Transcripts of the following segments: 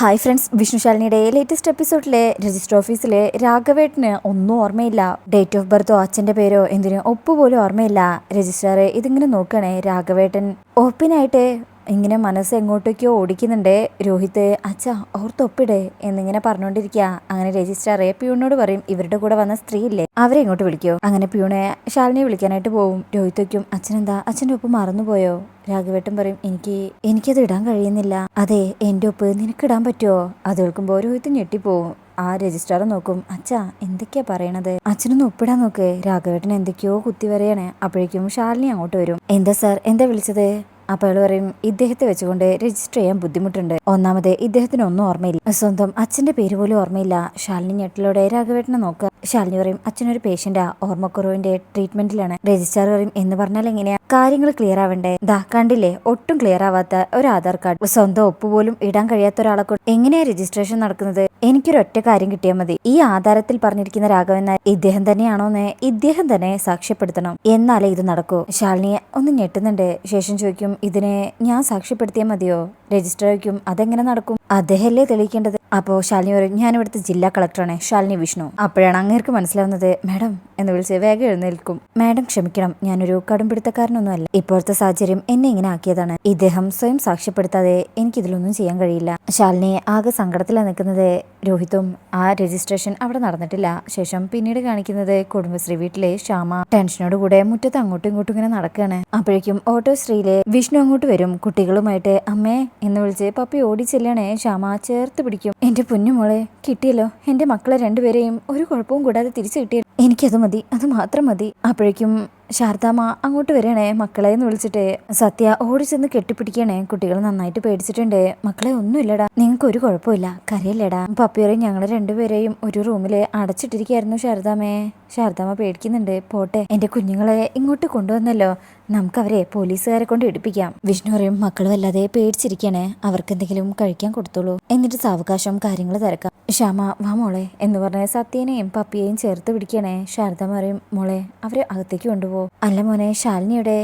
Hi friends വിഷ്ണുശാലിനിയുടെ latest എപ്പിസോഡിലെ register ഓഫീസിലെ രാഘവേട്ടന് ഒന്നും ഓർമ്മയില്ല. ഡേറ്റ് ഓഫ് ബർത്തോ അച്ഛന്റെ പേരോ എന്തിനോ ഒപ്പ് പോലും ഓർമ്മയില്ല. രജിസ്റ്റർ ഇതിങ്ങനെ നോക്കണേ രാഘവേട്ടൻ. ഒപ്പിനായിട്ട് ഇങ്ങനെ മനസ്സ് എങ്ങോട്ടേക്കോ ഓടിക്കുന്നുണ്ട്. രോഹിത് അച്ഛ ഓർത്തൊപ്പിടെ എന്നിങ്ങനെ പറഞ്ഞുകൊണ്ടിരിക്കുക. അങ്ങനെ രജിസ്ട്രാറെ പ്യൂണിനോട് പറയും ഇവരുടെ കൂടെ വന്ന സ്ത്രീ ഇല്ലേ അവരെ ഇങ്ങോട്ട് വിളിക്കോ? അങ്ങനെ പ്യൂണെ ശാലിനെ വിളിക്കാനായിട്ട് പോവും. രോഹിത് വയ്ക്കും അച്ഛനെന്താ? അച്ഛന്റെ ഒപ്പ് മറന്നുപോയോ? രാഘവേട്ടൻ പറയും എനിക്ക് എനിക്കത് ഇടാൻ കഴിയുന്നില്ല. അതെ എന്റെ ഒപ്പ് നിനക്കിടാൻ പറ്റുമോ അത് കേൾക്കുമ്പോൾ രോഹിത് ഞെട്ടിപ്പോവും. ആ രജിസ്ട്രാർ നോക്കും അച്ഛാ എന്തൊക്കെയാ പറയണത്? അച്ഛനൊന്ന് ഒപ്പിടാൻ നോക്ക്. രാഘവേട്ടൻ എന്തൊക്കെയോ കുത്തി വരെയാണ് അപ്പോഴേക്കും ശാലിനി അങ്ങോട്ട് വരും. എന്താ സാർ? എന്താ വിളിച്ചത്? അപ്പോൾ അയാൾ പറയും ഇദ്ദേഹത്തെ വെച്ചുകൊണ്ട് രജിസ്റ്റർ ചെയ്യാൻ ബുദ്ധിമുട്ടുണ്ട്. ഒന്നാമത് ഇദ്ദേഹത്തിന് ഒന്നും ഓർമ്മയില്ല. സ്വന്തം അച്ഛന്റെ പേര് പോലും ഓർമ്മയില്ല. ശാലിനി ഞെട്ടിലൂടെ രാഘവേട്ടനെ നോക്കുക. ശാലിനി പറയും അച്ഛനൊരു പേഷ്യന്റാ ഓർമ്മക്കുറവിന്റെ ട്രീറ്റ്മെന്റിലാണ് രജിസ്റ്റർ പറയും എന്ന് പറഞ്ഞാൽ എങ്ങനെയാ? കാര്യങ്ങൾ ക്ലിയർ ആവണ്ടേ? ദാ കണ്ടില്ലേ? ഒട്ടും ക്ലിയർ ആവാത്ത ഒരു ആധാർ കാർഡ്. സ്വന്തം ഒപ്പ് പോലും ഇടാൻ കഴിയാത്ത ഒരാളെ കൊണ്ട് എങ്ങനെയാ രജിസ്ട്രേഷൻ നടക്കുന്നത്? എനിക്കൊരു ഒറ്റ കാര്യം കിട്ടിയാൽ മതി. ഈ ആധാരത്തിൽ പറഞ്ഞിരിക്കുന്ന രാഘവൻ നായർ ഇദ്ദേഹം തന്നെയാണോന്ന് ഇദ്ദേഹം തന്നെ സാക്ഷ്യപ്പെടുത്തണം. എന്നാലേ ഇത് നടക്കൂ. ശാലിനിയെ ഒന്ന് ഞെട്ടുന്നുണ്ട്. ശേഷം ചോദിക്കും ഇതിനെ ഞാൻ സാക്ഷ്യപ്പെടുത്തിയാൽ മതിയോ? രജിസ്റ്റർ വയ്ക്കും അതെങ്ങനെ നടക്കും? അദ്ദേഹമല്ലേ തെളിയിക്കേണ്ടത്. അപ്പോ ശാലിനി പറയും ഞാൻ ഇവിടുത്തെ ജില്ലാ കളക്ടറാണ് ശാലിനി വിഷ്ണു. അപ്പോഴാണ് അങ്ങേർക്ക് മനസ്സിലാവുന്നത് മാഡം എന്ന് വിളിച്ച് വേഗം എഴുന്നേൽക്കും. മാഡം ക്ഷമിക്കണം ഞാനൊരു കടുംപിടുത്തക്കാരനൊന്നും അല്ല ഇപ്പോഴത്തെ സാഹചര്യം എന്നെ ഇങ്ങനെ ആക്കിയതാണ്. ഇദ്ദേഹം സ്വയം സാക്ഷ്യപ്പെടുത്താതെ എനിക്കിതിലൊന്നും ചെയ്യാൻ കഴിയില്ല. ശാലിനി ആകെ സങ്കടത്തിലാണ് നിൽക്കുന്നത് രോഹിതും ആ രജിസ്ട്രേഷൻ അവിടെ നടന്നിട്ടില്ല. ശേഷം പിന്നീട് കാണിക്കുന്നത് കുടുംബശ്രീ വീട്ടിലെ ശ്യാമ. ടെൻഷനോട് കൂടെ മുറ്റത്ത് അങ്ങോട്ടും ഇങ്ങോട്ടും ഇങ്ങനെ നടക്കുകയാണ് അപ്പോഴേക്കും ഓട്ടോശ്രീയിലെ വിഷ്ണു അങ്ങോട്ട് വരും. കുട്ടികളുമായിട്ട് അമ്മേ എന്ന് വിളിച്ച് പപ്പി ഓടി ചെല്ലണേ ശ്യാമ ചേർത്ത് പിടിക്കും. എന്റെ പൊന്നുമോളെ കിട്ടിയല്ലോ. എന്റെ മക്കളെ രണ്ടുപേരെയും ഒരു കുഴപ്പവും കൂടാതെ തിരിച്ചു കിട്ടിയ എനിക്കത് മതി അത് മാത്രം മതി. അപ്പോഴേക്കും ശാരദാമ്മ അങ്ങോട്ട് വരണേ മക്കളെ എന്ന് വിളിച്ചിട്ട് സത്യ ഓടി ചെന്ന് കെട്ടിപ്പിടിക്കണേ കുട്ടികൾ നന്നായിട്ട് പേടിച്ചിട്ടുണ്ട്. മക്കളെ ഒന്നുമില്ലടാ. നിങ്ങൾക്ക് ഒരു കുഴപ്പമില്ല. കരയില്ലടാ. പപ്പിയറേയും ഞങ്ങൾ രണ്ടുപേരെയും ഒരു റൂമിൽ അടച്ചിട്ടിരിക്കായിരുന്നു ശാരദാമ്മേ ശാരദാമ്മ പേടിക്കുന്നുണ്ട്. പോട്ടെ എന്റെ കുഞ്ഞുങ്ങളെ ഇങ്ങോട്ട് കൊണ്ടുവന്നല്ലോ. നമുക്കവരെ പോലീസുകാരെ കൊണ്ട് എടുപ്പിക്കാം. വിഷ്ണു പറയും മക്കൾ വല്ലാതെ പേടിച്ചിരിക്കണേ അവർക്ക് എന്തെങ്കിലും കഴിക്കാൻ കൊടുത്തോളൂ. എന്നിട്ട് സാവകാശം കാര്യങ്ങൾ തിരക്കാം. ശ്യാമ വാ മോളെ എന്ന് പറഞ്ഞ് സത്യേനെയും പപ്പിയെയും ചേർത്ത് പിടിക്കണേ ശാരദ പറയും മോളെ അവരെ അകത്തേക്ക് കൊണ്ടുപോകും അല്ല മോനെ ശാലിനിയുടെ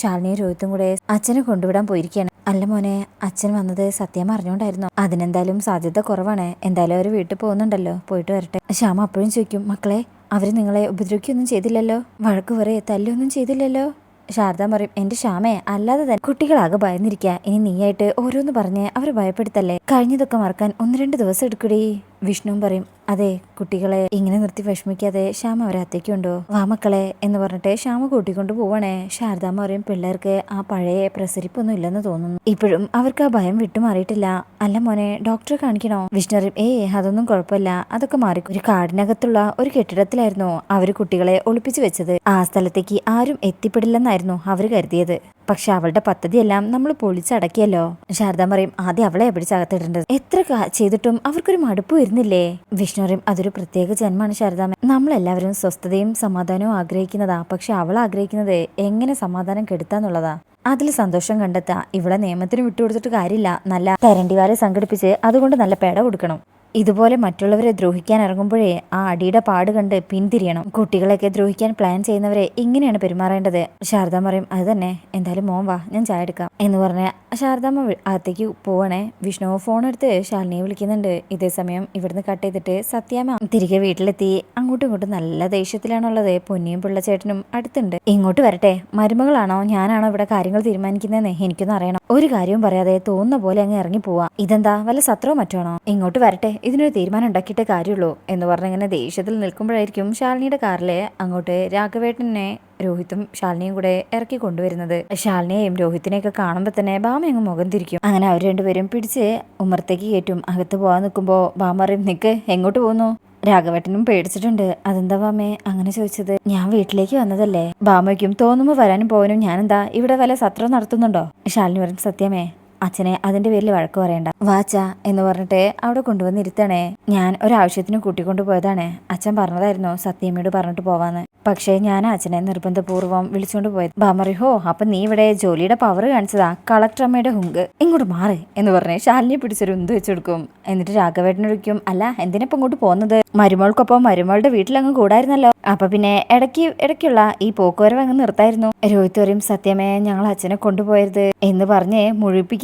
ശാലിനിയും രോഹിത്തും കൂടെ അച്ഛനെ കൊണ്ടുവിടാൻ പോയിരിക്കുകയാണ്. അല്ല മോനെ അച്ഛൻ വന്നത് സത്യം അറിഞ്ഞുകൊണ്ടായിരുന്നു അതിനെന്തായാലും സാധ്യത കുറവാണ്. എന്തായാലും അവർ വീട്ടിൽ പോകുന്നുണ്ടല്ലോ. പോയിട്ട് വരട്ടെ. ശ്യാമ അപ്പോഴും ചോദിക്കും മക്കളെ അവർ നിങ്ങളെ ഉപദ്രവിക്കൊന്നും ചെയ്തില്ലല്ലോ? വഴക്ക് പറയെ തല്ലൊന്നും ചെയ്തില്ലല്ലോ? ശാരദ പറയും എന്റെ ശ്യാമേ അല്ലാതെ തന്നെ കുട്ടികളാകെ ഭയന്നിരിക്കുക ഇനി നീയായിട്ട് ഓരോന്ന് പറഞ്ഞ് അവരെ ഭയപ്പെടുത്തല്ലേ? കഴിഞ്ഞതൊക്കെ മറക്കാൻ ഒന്ന് രണ്ട് ദിവസം എടുക്കടി. വിഷ്ണുവും പറയും അതെ കുട്ടികളെ ഇങ്ങനെ നിർത്തി വിഷമിക്കാതെ ശ്യാമ അവരത്തേക്കുണ്ടോ വാ മക്കളെ എന്ന് പറഞ്ഞിട്ട് ശ്യാമ കൂട്ടിക്കൊണ്ട് പോവാണേ. ശാരദാമ്മ പറയും പിള്ളേർക്ക് ആ പഴയ പ്രസരിപ്പൊന്നും ഇല്ലെന്ന് തോന്നുന്നു. ഇപ്പോഴും അവർക്ക് ആ ഭയം വിട്ടുമാറിയിട്ടില്ല. അല്ല മോനെ ഡോക്ടറെ കാണിക്കണോ? വിഷ്ണു പറയും ഏ അതൊന്നും കുഴപ്പമില്ല. അതൊക്കെ മാറി. ഒരു കാടിനകത്തുള്ള ഒരു കെട്ടിടത്തിലായിരുന്നു അവർ കുട്ടികളെ ഒളിപ്പിച്ചു വെച്ചത്. ആ സ്ഥലത്തേക്ക് ആരും എത്തിപ്പെടില്ലെന്നായിരുന്നു അവർ കരുതിയത്. പക്ഷെ അവളുടെ പദ്ധതിയെല്ലാം നമ്മൾ പൊളിച്ചടക്കിയല്ലോ. ശാരദാമ്മ പറയും ആദ്യം അവളെ പിടിച്ചകത്തിടേണ്ടത് എത്ര ചെയ്തിട്ടും അവർക്കൊരു മടുപ്പ് വരുന്നില്ലേ? വിഷ്ണു പറയും അതൊരു പ്രത്യേക ജന്മമാണ് ശാരദാമ്മ നമ്മളെല്ലാവരും സ്വസ്ഥതയും സമാധാനവും ആഗ്രഹിക്കുന്നതാ. പക്ഷെ അവൾ ആഗ്രഹിക്കുന്നത് എങ്ങനെ സമാധാനം കെടുത്താന്നുള്ളതാ. അതിൽ സന്തോഷം കണ്ടെത്താ. ഇവിടെ നിയമത്തിന് വിട്ടുകൊടുത്തിട്ട് കാര്യമില്ല. നല്ല തരണ്ടിവാരെ സംഘടിപ്പിച്ച് അതുകൊണ്ട് നല്ല പേട കൊടുക്കണം. ഇതുപോലെ മറ്റുള്ളവരെ ദ്രോഹിക്കാൻ ഇറങ്ങുമ്പോഴേ ആ അടിയുടെ പാട് കണ്ട് പിന്തിരിയണം. കുട്ടികളെയൊക്കെ ദ്രോഹിക്കാൻ പ്ലാൻ ചെയ്യുന്നവരെ ഇങ്ങനെയാണ് പെരുമാറേണ്ടത്. ശാരദാമ്മ പറയും അത് തന്നെ. എന്തായാലും മോൻ വാ ഞാൻ ചായ എടുക്കാം. എന്ന് പറഞ്ഞ ശാരദാമ്മ അകത്തേക്ക് പോവണേ. വിഷ്ണു ഫോൺ എടുത്ത് ശാലിനിയെ വിളിക്കുന്നുണ്ട്. ഇതേ സമയം ഇവിടുന്ന് കട്ട് ചെയ്തിട്ട് സത്യാമ്മ തിരികെ വീട്ടിലെത്തി. അങ്ങോട്ടും ഇങ്ങോട്ടും നല്ല ദേഷ്യത്തിലാണുള്ളത്. പൊന്നിയും പിള്ളച്ചേട്ടനും അടുത്തുണ്ട്. ഇങ്ങോട്ട് വരട്ടെ. മരുമകളാണോ? ഞാനാണോ ഇവിടെ കാര്യങ്ങൾ തീരുമാനിക്കുന്നതെന്ന് എനിക്കൊന്നും അറിയണം. ഒരു കാര്യവും പറയാതെ തോന്നുന്ന പോലെ അങ്ങ് ഇറങ്ങി പോവാ. ഇതെന്താ? വല്ല സത്രോ മറ്റാണോ ഇങ്ങോട്ട് വരട്ടെ. ഇതിനൊരു തീരുമാനം ഉണ്ടാക്കിയിട്ടേ കാര്യമുള്ളൂ എന്ന് പറഞ്ഞിങ്ങനെ ദേഷ്യത്തിൽ നിൽക്കുമ്പോഴായിരിക്കും ശാലിനിയുടെ കാറിലെ അങ്ങോട്ട് രാഘവേട്ടനെ രോഹിത്തും ശാലിനിയും കൂടെ ഇറക്കി കൊണ്ടുവരുന്നത്. ശാലിനിയെയും രോഹിത്തിനെയൊക്കെ കാണുമ്പോൾ തന്നെ ബാമ അങ്ങ് മുഖം തിരിക്കും. അങ്ങനെ അവർ രണ്ടുപേരും പിടിച്ച് ഉമ്മറത്തേക്ക് കയറ്റും. അകത്ത് പോകാൻ നിൽക്കുമ്പോൾ ബാമ പറയും നിക്ക് എങ്ങോട്ട് പോകുന്നു? രാഘവേട്ടനും പേടിച്ചിട്ടുണ്ട്. അതെന്താ ബാമേ അങ്ങനെ ചോദിച്ചത് ഞാൻ വീട്ടിലേക്ക് വന്നതല്ലേ. ബാമയ്ക്കും തോന്നുമ്പോൾ വരാനും പോകാനും ഞാനെന്താ ഇവിടെ വല്ല സത്രം നടത്തുന്നുണ്ടോ? ശാലിനി പറയും സത്യമേ അച്ഛനെ അതിന്റെ പേരിൽ വഴക്ക് പറയണ്ട. വാച്ച എന്ന് പറഞ്ഞിട്ട് അവിടെ കൊണ്ടുവന്നിരുത്തണേ ഞാൻ ഒരാവശ്യത്തിന് കൂട്ടിക്കൊണ്ടു പോയതാണ്. അച്ഛൻ പറഞ്ഞതായിരുന്നു സത്യമ്മയോട് പറഞ്ഞിട്ട് പോവാന്ന്. പക്ഷേ ഞാൻ അച്ഛനെ നിർബന്ധപൂർവം വിളിച്ചുകൊണ്ട് പോയത്. ബാമറി ഹോ അപ്പൊ നീ ഇവിടെ ജോലിയുടെ പവർ കാണിച്ചതാ? കളക്ടർ അമ്മയുടെ ഹുങ്ക്. ഇങ്ങോട്ട് മാറ് എന്ന് പറഞ്ഞ് ശാലിനെ പിടിച്ചൊരു ഉന്ത് വെച്ചു കൊടുക്കും. എന്നിട്ട് രാഘവേട്ടനൊഴിക്കും അല്ല എന്തിനപ്പം ഇങ്ങോട്ട് പോകുന്നത്? മരുമോൾക്കൊപ്പം മരുമോളുടെ വീട്ടിലങ്ങ് കൂടായിരുന്നല്ലോ. അപ്പൊ പിന്നെ ഇടയ്ക്ക് ഇടയ്ക്കുള്ള ഈ പോക്കുവരവ് അങ്ങ് നിർത്തായിരുന്നു. രോഹിത് പറയും സത്യമേ ഞങ്ങൾ അച്ഛനെ കൊണ്ടുപോയത് എന്ന് പറഞ്ഞ്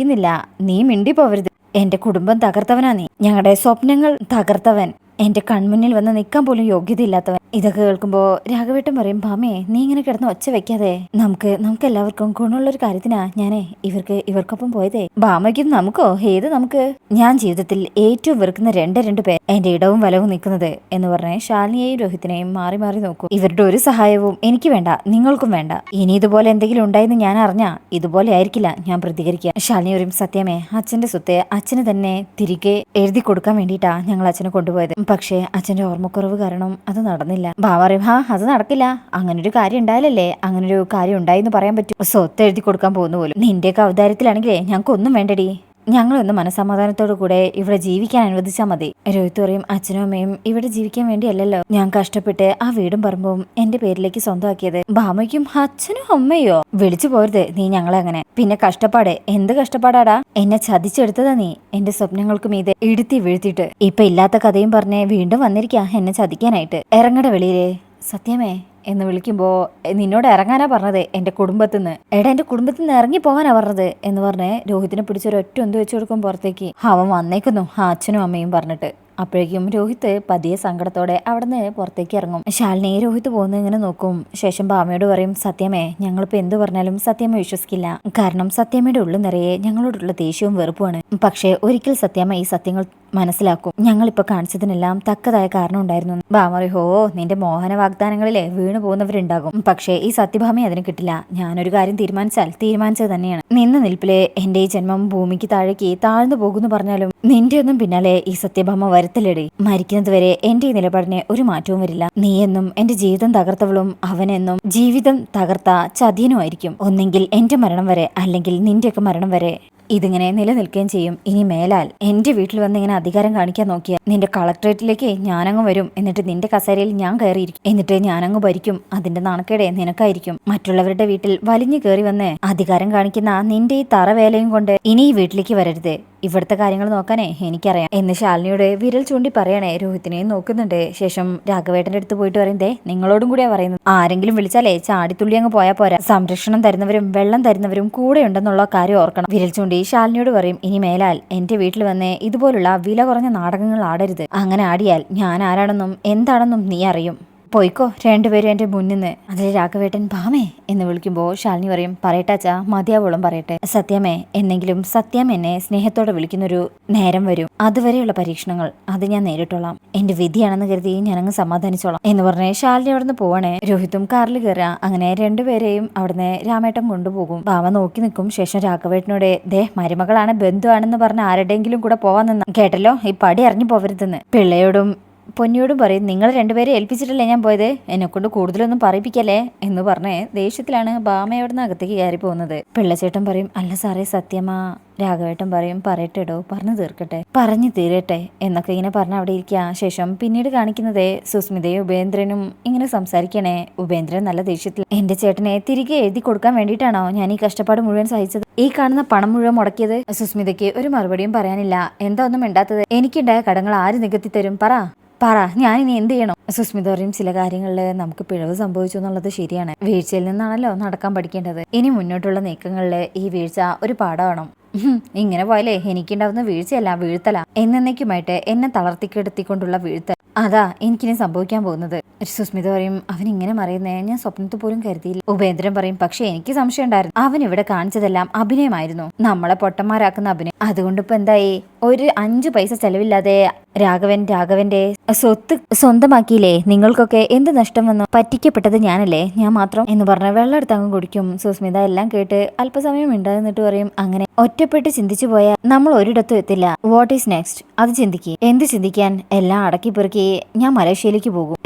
മുഴിപ്പിക്കുന്നില്ല നീ മിണ്ടി പോവരുത് എന്റെ കുടുംബം തകർത്തവനാ നീ. ഞങ്ങളുടെ സ്വപ്നങ്ങൾ തകർത്തവൻ. എന്റെ കൺമുന്നിൽ വന്ന് നിൽക്കാൻ പോലും യോഗ്യതയില്ലാത്തവൻ. ഇതൊക്കെ കേൾക്കുമ്പോ രാഘവേട്ടൻ പറയും ഭാമേ നീ ഇങ്ങനെ കിടന്ന് ഒച്ച വെക്കാതെ. നമുക്ക് നമുക്ക് എല്ലാവർക്കും ഗുണമുള്ള ഒരു കാര്യത്തിനാ ഞാനേ. ഇവർക്ക് ഇവർക്കൊപ്പം പോയതേ. ഭാമയ്ക്കും നമുക്കോ? ഏത് നമുക്ക്? ഞാൻ ജീവിതത്തിൽ ഏറ്റവും വെറുക്കുന്ന രണ്ട് രണ്ട് പേർ എന്റെ ഇടവും വലവും നിൽക്കുന്നത് എന്ന് പറഞ്ഞ് ശാലിനിയെയും രോഹിത്തിനെയും മാറി മാറി നോക്കും. ഇവരുടെ ഒരു സഹായവും എനിക്ക് വേണ്ട നിങ്ങൾക്കും വേണ്ട. ഇനി ഇതുപോലെ എന്തെങ്കിലും ഉണ്ടായെന്ന് ഞാൻ അറിഞ്ഞാ ഇതുപോലെ ആയിരിക്കില്ല ഞാൻ പ്രതികരിക്കുക. ശാലിനി പറയും സത്യമേ അച്ഛന്റെ സ്വത്ത് അച്ഛന് തന്നെ തിരികെ എഴുതി കൊടുക്കാൻ വേണ്ടിയിട്ടാ ഞങ്ങൾ അച്ഛനെ കൊണ്ടുപോയത്. പക്ഷേ അച്ഛന്റെ ഓർമ്മക്കുറവ് കാരണം അത് നടന്നില്ല. ബാബ പറയും ഹാ അത് നടക്കില്ല. അങ്ങനെ ഒരു കാര്യം ഉണ്ടായാലല്ലേ അങ്ങനൊരു കാര്യം ഉണ്ടായി എന്ന് പറയാൻ പറ്റും. സ്വത്ത് എഴുതി കൊടുക്കാൻ പോകുന്ന പോലും. നിന്റെയൊക്കെ അവതാരത്തിലാണെങ്കിലേ ഞങ്ങൾക്കൊന്നും വേണ്ടടി. ഞങ്ങളൊന്ന് മനസമാധാനത്തോടു കൂടെ ഇവിടെ ജീവിക്കാൻ അനുവദിച്ചാൽ മതി. രോഹിത് പറയും അച്ഛനും അമ്മയും ഇവിടെ ജീവിക്കാൻ വേണ്ടിയല്ലല്ലോ. ഞാൻ കഷ്ടപ്പെട്ട് ആ വീടും പറമ്പും എന്റെ പേരിലേക്ക് സ്വന്തമാക്കിയത്. ഭാമയ്ക്കും അച്ഛനും അമ്മയോ? വിളിച്ചു പോരുത് നീ ഞങ്ങളെ അങ്ങനെ. പിന്നെ കഷ്ടപ്പാട് എന്ത് കഷ്ടപ്പാടാടാ? എന്നെ ചതിച്ചെടുത്തതാ നീ എന്റെ സ്വപ്നങ്ങൾക്കും ഇത് ഇടുത്തി വീഴ്ത്തിയിട്ട്. ഇപ്പൊ ഇല്ലാത്ത കഥയും പറഞ്ഞ് വീണ്ടും വന്നിരിക്കാ എന്നെ ചതിക്കാനായിട്ട്. ഇറങ്ങട വെളിയിലേ. സത്യമേ എന്ന് വിളിക്കുമ്പോൾ നിന്നോട് ഇറങ്ങാനാ പറഞ്ഞത്? എന്റെ കുടുംബത്തിൽ നിന്ന് എടാ എന്റെ കുടുംബത്തിൽ നിന്ന് ഇറങ്ങി പോകാനാ പറഞ്ഞത്? എന്ന് പറഞ്ഞ് രോഹിത്തിനെ പിടിച്ചൊരൊറ്റ ഒന്ത് വെച്ചു കൊടുക്കും പുറത്തേക്ക്. അവൻ വന്നേക്കുന്നു ആ അച്ഛനും അമ്മയും പറഞ്ഞിട്ട്. അപ്പോഴേക്കും രോഹിത്ത് പതിയെ സങ്കടത്തോടെ അവിടുന്ന് പുറത്തേക്ക് ഇറങ്ങും. ശാലിനെ രോഹിത്ത് പോകുന്നത് ഇങ്ങനെ നോക്കും? ശേഷം ഭാമയോട് പറയും സത്യമേ ഞങ്ങളിപ്പോൾ എന്ത് പറഞ്ഞാലും സത്യമ്മ വിശ്വസിക്കില്ല. കാരണം സത്യമ്മയുടെ ഉള്ളിൽ നിറയെ ഞങ്ങളോടുള്ള ദേഷ്യവും വെറുപ്പുമാണ്. പക്ഷേ ഒരിക്കൽ സത്യമ്മ ഈ സത്യങ്ങൾ മനസ്സിലാക്കും. ഞങ്ങളിപ്പോൾ കാണിച്ചതിനെല്ലാം തക്കതായ കാരണം ഉണ്ടായിരുന്നു. ബാമറി ഹോ നിന്റെ മോഹന വാഗ്ദാനങ്ങളിലെ വീണു പോകുന്നവരുണ്ടാകും. പക്ഷേ ഈ സത്യഭാമയെ അതിന് കിട്ടില്ല. ഞാനൊരു കാര്യം തീരുമാനിച്ചാൽ തീരുമാനിച്ചത് തന്നെയാണ്. നിന്ന് നിൽപ്പിലെ എന്റെ ഈ ജന്മം ഭൂമിക്ക് താഴേക്ക് താഴ്ന്നു പോകുന്നു പറഞ്ഞാലും നിന്റെ ഒന്നും പിന്നാലെ ഈ സത്യഭാമ വരുത്തലടി മരിക്കുന്നതുവരെ എന്റെ ഈ നിലപാടിന് ഒരു മാറ്റവും വരില്ല. നീയെന്നും എന്റെ ജീവിതം തകർത്തവളും അവനെന്നും ജീവിതം തകർത്ത ചതിയനുമായിരിക്കും. ഒന്നെങ്കിൽ എന്റെ മരണം വരെ അല്ലെങ്കിൽ നിന്റെയൊക്കെ മരണം വരെ ഇതിങ്ങനെ നിലനിൽക്കുകയും ചെയ്യും. ഇനി മേലാൽ എന്റെ വീട്ടിൽ വന്ന് ഇങ്ങനെ അധികാരം കാണിക്കാൻ നോക്കിയാൽ നിന്റെ കളക്ട്രേറ്റിലേക്ക് ഞാനങ്ങ് വരും. എന്നിട്ട് നിന്റെ കസേരയിൽ ഞാൻ കയറിയിരിക്കും. എന്നിട്ട് ഞാനങ്ങ് ഭരിക്കും. അതിന്റെ നാണക്കേടെ നിനക്കായിരിക്കും. മറ്റുള്ളവരുടെ വീട്ടിൽ വലിഞ്ഞു കയറി വന്ന് അധികാരം കാണിക്കുന്ന നിന്റെ ഈ തറവേലയും കൊണ്ട് ഇനി ഈ വീട്ടിലേക്ക് വരരുത്. ഇവിടുത്തെ കാര്യങ്ങൾ നോക്കാനേ എനിക്കറിയാം. എന്ന് ശാലിനിയുടെ വിരൽ ചൂണ്ടി പറയണേ രോഹിത്തിനെയും നോക്കുന്നുണ്ട്. ശേഷം രാഘവേട്ടന്റെ അടുത്ത് പോയിട്ട് പറയുന്നതേ നിങ്ങളോടും കൂടിയാ പറയുന്നത്. ആരെങ്കിലും വിളിച്ചാലേ ചാടിത്തുള്ളി അങ്ങ് പോയാൽ പോരാ. സംരക്ഷണം തരുന്നവരും വെള്ളം തരുന്നവരും കൂടെ ഉണ്ടെന്നുള്ള കാര്യം ഓർക്കണം. വിരൽ ചൂണ്ടി ശാലിനിയോട് പറയും ഇനി മേലാൽ എന്റെ വീട്ടിൽ വന്ന് ഇതുപോലുള്ള വില കുറഞ്ഞ നാടകങ്ങൾ ആടരുത്. അങ്ങനെ ആടിയാൽ ഞാൻ ആരാണെന്നും എന്താണെന്നും നീ അറിയും. പോയിക്കോ. രണ്ടുപേരും എന്റെ മുന്നിൽ നിന്ന് രാഘവേട്ടൻ ഭാമേ എന്ന് വിളിക്കുമ്പോൾ ശാലിനി പറയും പറയട്ടാച്ചാ മതിയാവോളം പറയട്ടെ. സത്യമേ എന്നെങ്കിലും സത്യം എന്നെ സ്നേഹത്തോടെ വിളിക്കുന്നൊരു നേരം വരും. അതുവരെയുള്ള പരീക്ഷണങ്ങൾ അത് ഞാൻ നേരിട്ടോളാം. എന്റെ വിധിയാണെന്ന് കരുതി ഞാനങ്ങ് സമാധാനിച്ചോളാം എന്ന് പറഞ്ഞ് ശാലിനി അവിടുന്ന് പോവണേ. രോഹിത്തും കാറിൽ കയറുക. അങ്ങനെ രണ്ടുപേരെയും അവിടുന്ന് രാമേട്ടൻ കൊണ്ടുപോകും. ഭാമ നോക്കി നിൽക്കും. ശേഷം രാഘവേട്ടനോട് ദേ മരുമകളാണ് ബന്ധുവാണെന്ന് പറഞ്ഞ് ആരുടെയെങ്കിലും കൂടെ പോവാൻ നിന്ന കേട്ടല്ലോ ഈ പടി അറിഞ്ഞു പോവരുതെന്ന് പിള്ളയോടും പൊന്നിയോടും പറയും നിങ്ങൾ രണ്ടുപേരെ ഏൽപ്പിച്ചിട്ടല്ലേ ഞാൻ പോയത്? എന്നെക്കൊണ്ട് കൂടുതലൊന്നും പറയിപ്പിക്കല്ലേ? എന്ന് പറഞ്ഞ് ദേഷ്യത്തിലാണ് ബാമയോടുന്ന് അകത്തേക്ക് കയറി പോകുന്നത്. പിള്ളച്ചേട്ടൻ പറയും അല്ല സാറേ സത്യമാ. രാഘവേട്ടൻ പറയും പറയട്ടെടോ പറഞ്ഞു തീർക്കട്ടെ. പറഞ്ഞു തീരട്ടെ എന്നൊക്കെ ഇങ്ങനെ പറഞ്ഞ് അവിടെ ഇരിക്കുക ശേഷം പിന്നീട് കാണിക്കുന്നത് സുസ്മിതയും ഉപേന്ദ്രനും ഇങ്ങനെ സംസാരിക്കണേ. ഉപേന്ദ്രൻ നല്ല ദേഷ്യത്തിൽ എന്റെ ചേട്ടനെ തിരികെ എഴുതി കൊടുക്കാൻ വേണ്ടിയിട്ടാണോ ഞാൻ ഈ കഷ്ടപ്പാട് മുഴുവൻ സഹിച്ചത്? ഈ കാണുന്ന പണം മുഴുവൻ മുടക്കിയത്? സുസ്മിതയ്ക്ക് ഒരു മറുപടിയും പറയാനില്ല. എന്താ ഒന്നും മിണ്ടാത്തത്? എനിക്കുണ്ടായ കടങ്ങൾ ആര് നികത്തി തരും പറ. പറ. ഞാൻ ഇനി എന്ത് ചെയ്യണം? സുസ്മിത പറയും ചില കാര്യങ്ങളിൽ നമുക്ക് പിഴവ് സംഭവിച്ചു എന്നുള്ളത് ശരിയാണ്. വീഴ്ചയിൽ നിന്നാണല്ലോ നടക്കാൻ പഠിക്കേണ്ടത്. ഇനി മുന്നോട്ടുള്ള നീക്കങ്ങളിൽ ഈ വീഴ്ച ഒരു പാഠമാണ് ഇങ്ങനെ പോയാലേ എനിക്കുണ്ടാവുന്ന വീഴ്ചയല്ല വീഴ്ത്തല. എന്നേക്കുമായിട്ട് എന്നെ തളർത്തിക്കെടുത്തിക്കൊണ്ടുള്ള വീഴ്ത്തൽ. അതാ എനിക്കിനി സംഭവിക്കാൻ പോകുന്നത്. സുസ്മിത പറയും അവൻ ഇങ്ങനെ മറിയുന്നേ ഞാൻ സ്വപ്നത്തിൽ പോലും കരുതിയില്ല. ഉപേന്ദ്രൻ പറയും പക്ഷെ എനിക്ക് സംശയം ഉണ്ടായിരുന്നു അവൻ ഇവിടെ കാണിച്ചതെല്ലാം അഭിനയമായിരുന്നു. നമ്മളെ പൊട്ടന്മാരാക്കുന്ന അഭിനയം. അതുകൊണ്ട് ഇപ്പൊ എന്തായി? ഒരു അഞ്ചു പൈസ ചെലവില്ലാതെ രാഘവൻ രാഘവന്റെ സ്വത്ത് സ്വന്തമാക്കിയില്ലേ? നിങ്ങൾക്കൊക്കെ എന്ത് നഷ്ടം വന്നു? പറ്റിക്കപ്പെട്ടത് ഞാനല്ലേ? ഞാൻ മാത്രം? എന്ന് പറഞ്ഞ വെള്ളം എടുത്ത് അങ്ങ് കുടിക്കും. സുസ്മിത എല്ലാം കേട്ട് അല്പസമയം ഉണ്ടായിരുന്നിട്ട് പറയും അങ്ങനെ ഒറ്റപ്പെട്ട് ചിന്തിച്ചു പോയാൽ നമ്മൾ ഒരിടത്തും എത്തില്ല. വാട്ട് ഈസ് നെക്സ്റ്റ് അത് ചിന്തിക്കുക എന്ത് ചിന്തിക്കാൻ? എല്ലാം അടക്കി പെറുക്കി ഞാൻ മലേഷ്യയിലേക്ക് പോകും.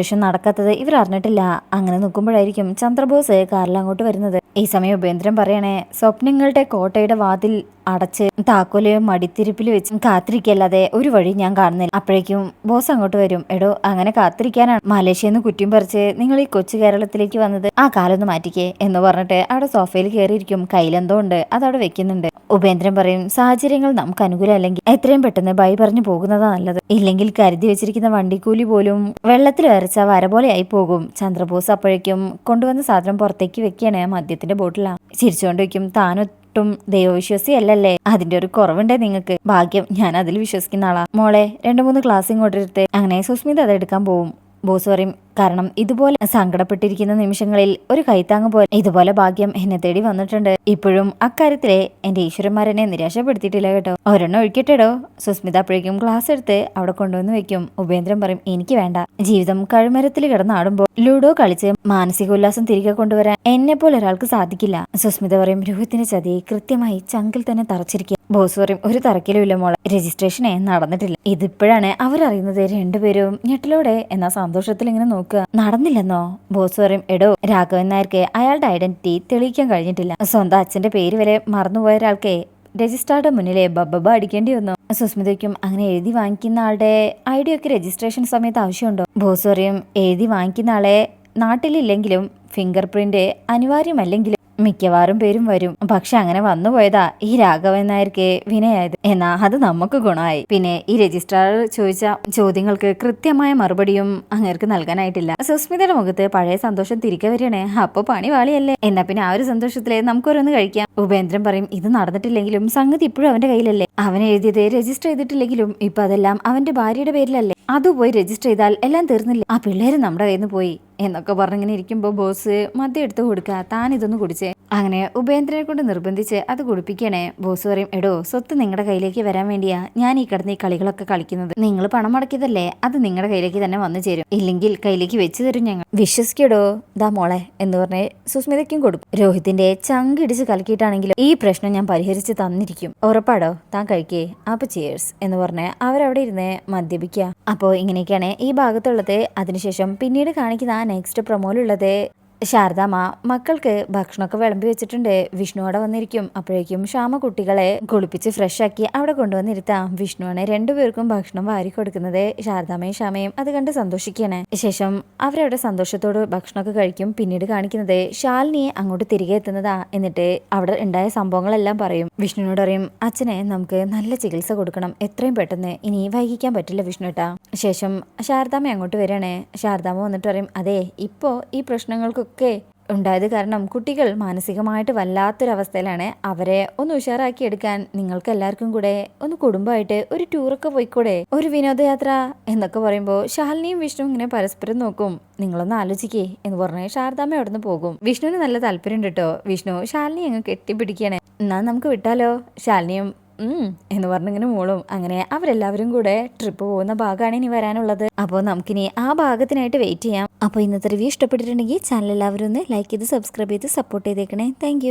രജിസ്ട്രേഷൻ നടക്കാത്തത് ഇവർ അറിഞ്ഞിട്ടില്ല. അങ്ങനെ നോക്കുമ്പോഴായിരിക്കും ചന്ദ്രബോസ് കാറിൽ അങ്ങോട്ട് വരുന്നത്. ഈ സമയം ഉപേന്ദ്രൻ പറയണേ സ്വപ്നങ്ങളുടെ കോട്ടയുടെ വാതിൽ അടച്ച് താക്കോൽ മടിത്തിരിപ്പിൽ വെച്ച് കാത്തിരിക്കല്ലാതെ ഒരു വഴി ഞാൻ കാണുന്നില്ല. അപ്പോഴേക്കും ബോസ് അങ്ങോട്ട് വരും. എടോ അങ്ങനെ കാത്തിരിക്കാനാണ്. മലേഷ്യന്ന് കുറ്റിയും പറിച്ച് നിങ്ങൾ ഈ കൊച്ചു കേരളത്തിലേക്ക് വന്നത് ആ കാലൊന്ന് മാറ്റിക്കേ എന്ന് പറഞ്ഞിട്ട് അവിടെ സോഫയിൽ കയറിയിരിക്കും. കയ്യിലെന്തോ ഉണ്ട്. അതവിടെ വെക്കുന്നുണ്ട്. ഉപേന്ദ്രൻ പറയും സാഹചര്യങ്ങൾ നമുക്ക് അനുകൂലം അല്ലെങ്കിൽ എത്രയും പെട്ടെന്ന് ബൈ പറഞ്ഞു പോകുന്നതാ നല്ലത്. ഇല്ലെങ്കിൽ കരുതി വെച്ചിരിക്കുന്ന വണ്ടിക്കൂലി പോലും വെള്ളത്തിൽ വരച്ച വര ആയി പോകും. ചന്ദ്രബോസ് അപ്പോഴേക്കും കൊണ്ടുവന്ന സാധനം പുറത്തേക്ക് വെക്കുകയാണ്. മദ്യത്തിന്റെ ബോട്ടിലാ. ചിരിച്ചുകൊണ്ട് വെക്കും താനും ഒട്ടും ദൈവവിശ്വാസി അല്ലല്ലേ അതിന്റെ ഒരു കുറവുണ്ടേ നിങ്ങൾക്ക്? ഭാഗ്യം ഞാൻ അതിൽ വിശ്വസിക്കുന്ന ആളാ. മോളെ രണ്ടു മൂന്ന് ക്ലാസ് ഇങ്ങോട്ടിരുത്ത് അങ്ങനെ സുസ്മിത അത് എടുക്കാൻ പോവും. ബോസ് പറയും കാരണം ഇതുപോലെ സങ്കടപ്പെട്ടിരിക്കുന്ന നിമിഷങ്ങളിൽ ഒരു കൈത്താങ് പോലെ ഇതുപോലെ ഭാഗ്യം എന്നെ തേടി വന്നിട്ടുണ്ട്. ഇപ്പോഴും അക്കാര്യത്തിലെ എന്റെ ഈശ്വരന്മാരെന്നെ നിരാശപ്പെടുത്തിയിട്ടില്ല കേട്ടോ. ഒരെണ്ണം ഒഴിക്കട്ടെടോ. സുസ്മിത അപ്പോഴേക്കും ക്ലാസ് എടുത്ത് അവിടെ കൊണ്ടുവന്ന് വെക്കും. ഉപേന്ദ്രൻ പറയും എനിക്ക് വേണ്ട. ജീവിതം കഴുമരത്തിൽ കിടന്നാടുമ്പോൾ ലൂഡോ കളിച്ച് മാനസിക ഉല്ലാസം തിരികെ കൊണ്ടുവരാൻ എന്നെ പോലെ ഒരാൾക്ക് സാധിക്കില്ല. സുസ്മിത പറയും രോഹിത്തിന്റെ ചതി കൃത്യമായി ചങ്കിൽ തന്നെ തറച്ചിരിക്കുക ബോസ് പറയും ഒരു തറക്കിലും ഇല്ല മോളെ രജിസ്ട്രേഷനെ നടന്നിട്ടില്ല. ഇതിപ്പോഴാണ് അവരറിയുന്നത് രണ്ടുപേരും ഞെട്ടിലൂടെ എന്നാ സന്തോഷത്തിൽ ഇങ്ങനെ നോക്കുക. നടന്നില്ലെന്നോ? ബോസ് പറയും എടോ രാഘവൻ നായർക്ക് അയാളുടെ ഐഡന്റിറ്റി തെളിയിക്കാൻ കഴിഞ്ഞിട്ടില്ല. സ്വന്തം അച്ഛന്റെ പേര് വരെ മറന്നുപോയ ഒരാൾക്ക് രജിസ്ട്രാറുടെ മുന്നിലെ ബബ്ബ അടിക്കേണ്ടി വന്നു. സുസ്മിതയ്ക്കും അങ്ങനെ എഴുതി വാങ്ങിക്കുന്ന ആളുടെ ഐഡിയ ഒക്കെ രജിസ്ട്രേഷൻ സമയത്ത് ആവശ്യമുണ്ടോ? ബോസ് പറയും എഴുതി വാങ്ങിക്കുന്ന ആളെ നാട്ടിലില്ലെങ്കിലും ഫിംഗർ പ്രിന്റ് അനിവാര്യമല്ലെങ്കിലും മിക്കവാറും പേരും വരും. പക്ഷെ അങ്ങനെ വന്നുപോയതാ ഈ രാഘവൻ നായർക്ക് വിനയായത്. എന്നാ അത് നമുക്ക് ഗുണമായി. പിന്നെ ഈ രജിസ്ട്രാർ ചോദിച്ച ചോദ്യങ്ങൾക്ക് കൃത്യമായ മറുപടിയും അങ്ങേർക്ക് നൽകാനായിട്ടില്ല. സുസ്മിതയുടെ മുഖത്ത് പഴയ സന്തോഷം തിരികെ വരികയാണ്. അപ്പൊ പണി വാളിയല്ലേ? എന്നാ പിന്നെ ആ ഒരു സന്തോഷത്തിൽ നമുക്കൊരോന്ന് കഴിക്കാം. ഉപേന്ദ്രൻ പറയും ഇത് നടന്നിട്ടില്ലെങ്കിലും സംഗതി ഇപ്പോഴും അവന്റെ കയ്യിലല്ലേ? അവൻ എഴുതിയത് രജിസ്റ്റർ ചെയ്തിട്ടില്ലെങ്കിലും ഇപ്പൊ അതെല്ലാം അവന്റെ ഭാര്യയുടെ പേരിലല്ലേ? അത് പോയി രജിസ്റ്റർ ചെയ്താൽ എല്ലാം തീർന്നില്ല? ആ പിള്ളേര് നമ്മുടെ കയ്യിൽ നിന്ന് പോയി. എന്നൊക്കെ പറഞ്ഞിങ്ങനെ ഇരിക്കുമ്പോൾ ബോസ് മദ്യം എടുത്ത് കൊടുക്കുക താൻ കുടിച്ചേ. അങ്ങനെ ഉപേന്ദ്രനെ കൊണ്ട് നിർബന്ധിച്ച് അത് കുടിപ്പിക്കണേ. ബോസ് പറയും എടോ സ്വത്ത് നിങ്ങളുടെ കയ്യിലേക്ക് വരാൻ വേണ്ടിയാ ഞാൻ ഈ കിടന്ന് ഈ കളികളൊക്കെ കളിക്കുന്നത്. നിങ്ങൾ പണം മുടക്കിയതല്ലേ അത് നിങ്ങളുടെ കയ്യിലേക്ക് തന്നെ വന്നു ചേരും. ഇല്ലെങ്കിൽ കയ്യിലേക്ക് വെച്ച് തരും ഞങ്ങൾ. വിശ്വസിക്കടോ ദാ മോളെ എന്ന് പറഞ്ഞ് സുസ്മിതയ്ക്കും കൊടുക്കും. രോഹിത്തിന്റെ ചങ്കിടിച്ച് കലക്കിയിട്ടാണെങ്കിലും ഈ പ്രശ്നം ഞാൻ പരിഹരിച്ച് തന്നിരിക്കും. ഉറപ്പാടോ? താൻ കഴിക്കേ. അപ്പൊ ചേഴ്സ് എന്ന് പറഞ്ഞ് അവരവിടെ ഇരുന്ന് മദ്യപിക്കുക അപ്പോൾ ഇങ്ങനെയൊക്കെയാണ് ഈ ഭാഗത്തുള്ളത്. അതിനുശേഷം പിന്നീട് കാണിക്കുന്ന ആ നെക്സ്റ്റ് പ്രൊമോയിലുള്ളത് ശാരദാമ്മ മക്കൾക്ക് ഭക്ഷണമൊക്കെ വിളമ്പി വെച്ചിട്ടുണ്ട്. വിഷ്ണു അവിടെ വന്നിരിക്കും. അപ്പോഴേക്കും ശ്യാമ കുട്ടികളെ കുളിപ്പിച്ച് ഫ്രഷാക്കി അവിടെ കൊണ്ടുവന്നിരുത്താം. വിഷ്ണുവാണ് രണ്ടുപേർക്കും ഭക്ഷണം വാരി കൊടുക്കുന്നത്. ശാരദാമ്മയും ശ്യാമയും അത് കണ്ട് സന്തോഷിക്കുകയാണ്. ശേഷം അവരവിടെ സന്തോഷത്തോട് ഭക്ഷണമൊക്കെ കഴിക്കും. പിന്നീട് കാണിക്കുന്നത് ശാലിനിയെ അങ്ങോട്ട് തിരികെ എത്തുന്നതാ. എന്നിട്ട് അവിടെ ഉണ്ടായ സംഭവങ്ങളെല്ലാം പറയും. വിഷ്ണുവിനോട് പറയും അച്ഛനെ നമുക്ക് നല്ല ചികിത്സ കൊടുക്കണം. എത്രയും പെട്ടെന്ന്. ഇനി വൈകിക്കാൻ പറ്റില്ല വിഷ്ണുട്ടാ ശേഷം ശാരദാമ്മ അങ്ങോട്ട് വരികയാണ്. ശാരദാമ്മ വന്നിട്ട് പറയും അതെ ഇപ്പോ ഈ പ്രശ്നങ്ങൾക്കൊക്കെ ഉണ്ടായത് കാരണം കുട്ടികൾ മാനസികമായിട്ട് വല്ലാത്തൊരവസ്ഥയിലാണ്. അവരെ ഒന്ന് ഉഷാറാക്കി എടുക്കാൻ നിങ്ങൾക്ക് എല്ലാവർക്കും കൂടെ ഒന്ന് കുടുംബമായിട്ട് ഒരു ടൂറൊക്കെ പോയിക്കൂടെ? ഒരു വിനോദയാത്ര എന്നൊക്കെ പറയുമ്പോൾ ശാലിനിയും വിഷ്ണു ഇങ്ങനെ പരസ്പരം നോക്കും. നിങ്ങളൊന്ന് ആലോചിക്കേ എന്ന് പറഞ്ഞ് ശാരദാമ്മ അവിടെ നിന്ന് പോകും. വിഷ്ണുവിന് നല്ല താല്പര്യം കേട്ടോ വിഷ്ണു ശാലിനി അങ്ങ് കെട്ടിപ്പിടിക്കുകയാണ്. എന്നാ നമുക്ക് വിട്ടാലോ? ശാലിനിയും എന്ന് പറഞ്ഞിങ്ങനെ മോളും അങ്ങനെ അവരെല്ലാവരും കൂടെ ട്രിപ്പ് പോകുന്ന ഭാഗമാണ് ഇനി വരാനുള്ളത്. അപ്പോൾ നമുക്കിനി ആ ഭാഗത്തിനായിട്ട് വെയിറ്റ് ചെയ്യാം. അപ്പോൾ ഇന്നത്തെ റിവ്യൂ ഇഷ്ടപ്പെട്ടിട്ടുണ്ടെങ്കിൽ ചാനൽ എല്ലാവരും ഒന്ന് ലൈക്ക് ചെയ്ത് സബ്സ്ക്രൈബ് ചെയ്ത് സപ്പോർട്ട് ചെയ്തേക്കണേ. താങ്ക്